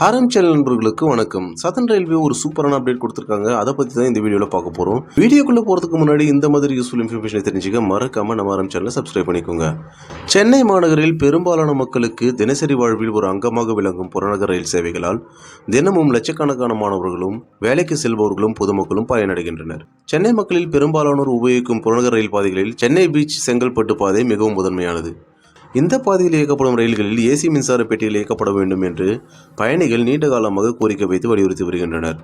ஹாரம் channel நண்பர்களுக்கு வணக்கம். Sathan railway ஒரு சூப்பரான அப்டேட் கொடுத்துருக்காங்க. அதை பற்றி தான் இந்த வீடியோவில் பார்க்க போகிறோம் வீடியோக்குள்ளே போகிறதுக்கு முன்னாடி இந்த மாதிரி யூஸ்ஃபுல் இன்ஃபர்மேஷனை தெரிஞ்சுக்க மறக்காமல் நம்ம ஆரம் சேனலை சப்ஸ்கிரைப் பண்ணிக்கோங்க. சென்னை மாநகரில் பெரும்பாலான மக்களுக்கு தினசரி வாழ்வில் ஒரு அங்கமாக விளங்கும் புறநகர் ரயில் சேவைகளால் தினமும் லட்சக்கணக்கான மாணவர்களும் வேலைக்கு செல்பவர்களும் பொதுமக்களும் பயனடைகின்றனர். சென்னை மக்களில் பெரும்பாலானோர் உபயோகிக்கும் புறநகர் ரயில் பாதைகளில் சென்னை பீச் செங்கல்பட்டு பாதை மிகவும் முதன்மையானது. இந்த பாதையில் இயக்கப்படும் ரயில்களில் ஏசி மின்சார பெட்டியில் இயக்கப்பட வேண்டும் என்று பயணிகள் நீண்ட காலமாக கோரிக்கை வைத்து வலியுறுத்தி வருகின்றனர்.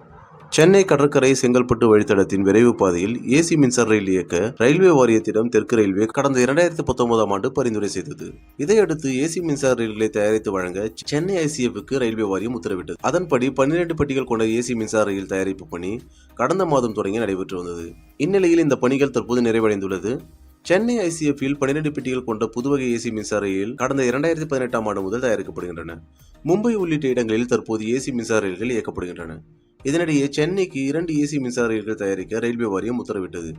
சென்னை கடற்கரை செங்கல்பட்டு வழித்தடத்தின் விரைவு பாதையில் ஏசி மின்சார ரயில் இயக்க ரயில்வே வாரியத்திடம் தெற்கு ரயில்வே கடந்த இரண்டாயிரத்தி பத்தொன்பதாம் ஆண்டு பரிந்துரை செய்தது. இதையடுத்து ஏசி மின்சார ரயில்களை தயாரித்து வழங்க சென்னை ஐசிஎஃப்க்கு ரயில்வே வாரியம் உத்தரவிட்டது. அதன்படி பன்னிரண்டு பெட்டிகள் கொண்ட ஏசி மின்சார ரயில் தயாரிப்பு பணி கடந்த மாதம் தொடங்கி நடைபெற்று வந்தது. இந்நிலையில் இந்த பணிகள் தற்போது நிறைவடைந்துள்ளது. சென்னை ஐசிஎஃப்பில் பன்னிரண்டு பெட்டிகள் கொண்ட புதுவகை ஏசி மின்சார ரயில் கடந்த இரண்டாயிரத்தி பதினெட்டாம் ஆண்டு முதல் தயாரிக்கப்படுகின்றன. மும்பை உள்ளிட்ட இடங்களில் தற்போது ஏசி மின்சார ரயில்கள் இயக்கப்படுகின்றன. இதனிடையே சென்னைக்கு இரண்டு ஏசி மின்சார ரயில்கள் தயாரிக்க ரயில்வே வாரியம் உத்தரவிட்டது.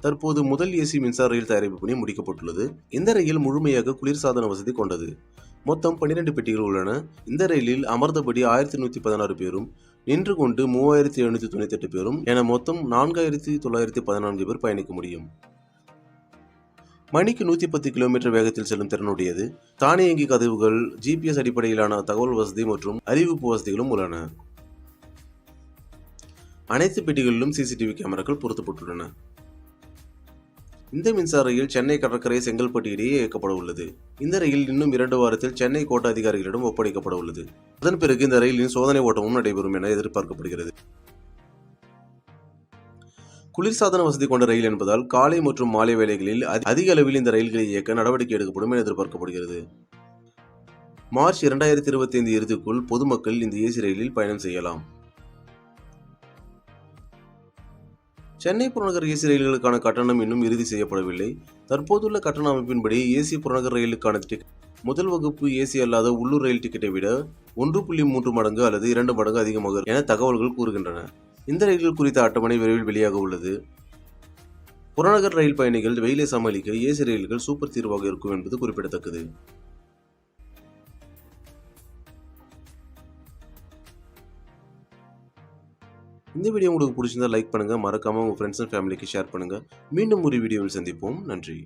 தற்போது முதல் ஏசி மின்சார ரயில் தயாரிப்பு பணி முடிக்கப்பட்டுள்ளது. இந்த ரயில் முழுமையாக குளிர்சாதன வசதி கொண்டது. மொத்தம் பன்னிரண்டு பெட்டிகள் உள்ளன. இந்த ரயிலில் அமர்ந்தபடி ஆயிரத்தி நூற்றி பதினாறு பேரும் நின்று கொண்டு மூவாயிரத்தி எழுநூற்றி தொண்ணூற்றி எட்டு பேரும் என மொத்தம் நான்காயிரத்தி தொள்ளாயிரத்தி பதினான்கு பேர் பயணிக்க முடியும். மணிக்கு நூற்றி பத்து கிலோமீட்டர் வேகத்தில் செல்லும் திறனுடையது. தானியங்கி கதவுகள் ஜிபிஎஸ் அடிப்படையிலான தகவல் வசதி மற்றும் அறிவிப்பு வசதிகளும் உள்ளன. அனைத்து பெட்டிகளிலும் சிசிடிவி கேமராக்கள் பொருத்தப்பட்டுள்ளன. இந்த மின்சார ரயில் சென்னை கடற்கரை செங்கல்பட்டு இடையே இயக்கப்பட உள்ளது. இந்த ரயில் இன்னும் இரண்டு வாரத்தில் சென்னை கோட்ட அதிகாரிகளிடம் ஒப்படைக்கப்பட உள்ளது. அதன் பிறகு இந்த ரயிலின் சோதனை ஓட்டமும் நடைபெறும் என எதிர்பார்க்கப்படுகிறது. குளிர்சாதன வசதி கொண்ட ரயில் என்பதால் காலை மற்றும் மாலை வேளைகளில் அதி- அதிக அளவில் இந்த ரயில்களை இயக்க நடவடிக்கை எடுக்கப்படும் என எதிர்பார்க்கப்படுகிறது. மார்ச் இரண்டாயிரத்தி இருபத்தி ஐந்து இறுதிக்குள் பொதுமக்கள் இந்த ஏசி ரயிலில் பயணம் செய்யலாம். சென்னை புறநகர் ஏசி ரயில்களுக்கான கட்டணம் இன்னும் இறுதி செய்யப்படவில்லை. தற்போதுள்ள கட்டண அமைப்பின்படி ஏசி புறநகர் ரயிலுக்கான டிக்கெட் முதல் வகுப்பு ஏசி அல்லாத உள்ளூர் ரயில் டிக்கெட்டை விட ஒன்று புள்ளி மூன்று மடங்கு அல்லது இரண்டு மடங்கு அதிகமாக என தகவல்கள் கூறுகின்றன. இந்த ரயில்கள் குறித்த அட்டவணை விரைவில் வெளியாக உள்ளது. புறநகர் ரயில் பயணிகள் வெயிலை சமாளிக்க ஏசி ரயில்கள் சூப்பர் தீர்வாக இருக்கும் என்பது குறிப்பிடத்தக்கது. இந்த வீடியோ உங்களுக்கு பிடிச்சிருந்தா லைக் பண்ணுங்க மறக்காம உங்க ஃப்ரெண்ட்ஸ் அண்ட் ஃபேமிலிக்கு ஷேர் பண்ணுங்க. மீண்டும் ஒரு வீடியோவில் சந்திப்போம். நன்றி.